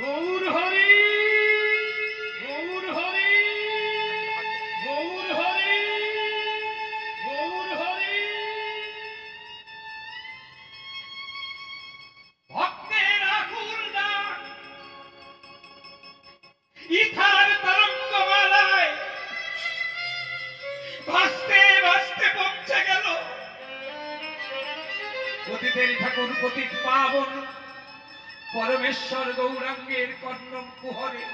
গৌর হরি গৌর হরি গৌর হরি গৌর হরি। ভক্তের আকুল ডাক ইথার তরঙ্গমালায় ভাসতে ভাসতে পৌঁছে গেল। পতিতের ঠাকুর পতিত পাবন পরমেশ্বর গৌরাঙ্গের কর্ণম কুহরে।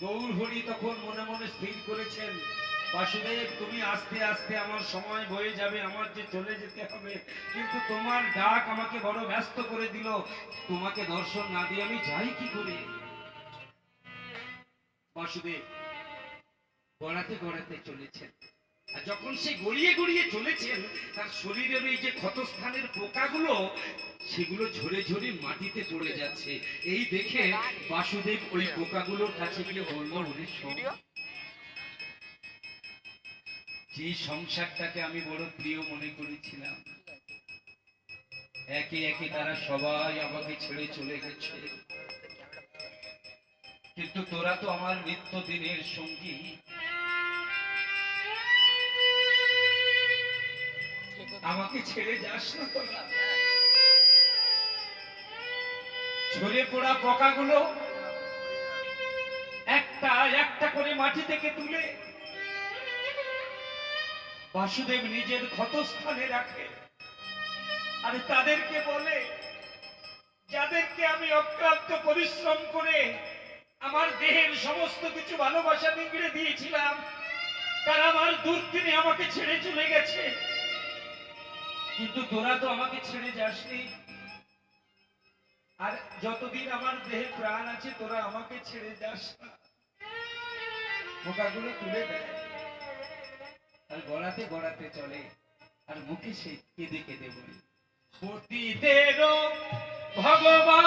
গৌর হরি তখন মনে মনে স্থির করেছেন, বাসুদেব, তুমি আস্তে আস্তে আমার সময় বয়ে যাবে, আমার যে চলে যেতে হবে। কিন্তু তোমার ডাক আমাকে বড় ব্যস্ত করে দিল। তোমাকে দর্শন না দিয়ে আমি যাই কি করে? বাসুদেব গড়াতে গড়াতে চলেছেন। যখন সে গড়িয়ে গড়িয়ে চলেছেন তার শরীরের এই যে ক্ষতস্থানের পোকাগুলো সেগুলো ঝরে ঝরে মাটিতে পড়ে যাচ্ছে। এই দেখে বাসুদেব ওই পোকাগুলোর কাছে গিয়ে বলল ওরে যে সংসারটাকে আমি বড় প্রিয় মনে করেছিলাম একে একে তারা সবাই আমাকে ছেড়ে চলে গেছে। কিন্তু তোরা তো আমার নিত্য দিনের সঙ্গী। আমাকে ছেড়ে যাস না তোরা ঝরে পড়া পোকাগুলো একটা একটা করে মাটি থেকে তুলে বাসুদেব নিজের ক্ষতস্থানে রাখে। আর তাদেরকে বলে, যাদেরকে আমি অক্লান্ত পরিশ্রম করে আমার দেহের সমস্ত কিছু ভালোবাসা নিংড়ে দিয়েছিলাম, তারা আমার দুর্দিনে আমাকে ছেড়ে চলে গেছে। কিন্তু তোরা তো আমাকে ছেড়ে যাসনি। আর যতদিন আমার দেহে প্রাণ আছে, তোরা আমাকে ছেড়ে যাস না পোকাগুলো তুলে দেয় আর গড়াতে গড়াতে চলে। আর মুখে সে কেঁদে কেঁদে বলে পতিদের ভগবান